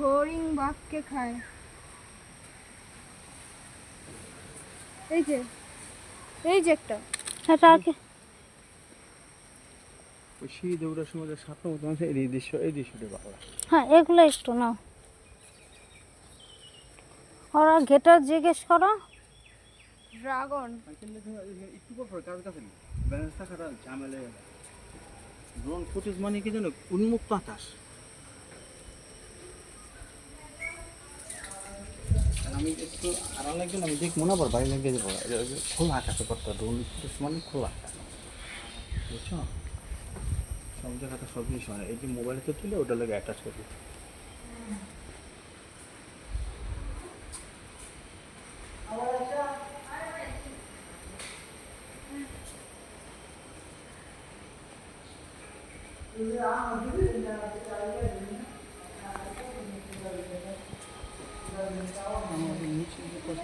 হরিণ বাঘকে খায়। এই যে এই যে একটা। আর ওই সিঁড়ি দৌড়ার সময় যে সাপটা মতো আছে এই দৃশ্য এই দৃশ্যটা ভালো। হ্যাঁ এগুলো একটু নাও। ওরা গেটার জিজ্ঞেস করো। ড্রাগন। একটু পর কার কাছে ব্যালেন্স থাকাটা ঝামেলা ড্রোন ফুটেজ মানে কি জানো? উন্মুক্ত আকাশ আর আমি একটু আড়াল লাগবে আমি দেখ মনে পড় বাইরে লেগে যাব। খোলা আকাশে করতে ড্রোন মানে খোলা আকাশ। বুঝছ? সব জায়গাতে সব জিনিস হয় এই যে মোবাইলে তো ওটা লাগে অ্যাটাচ করবি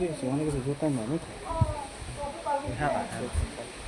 আমাদের নিচে কোথায় আছে অনেক কিছু জোটার না হ্যাঁ হ্যাঁ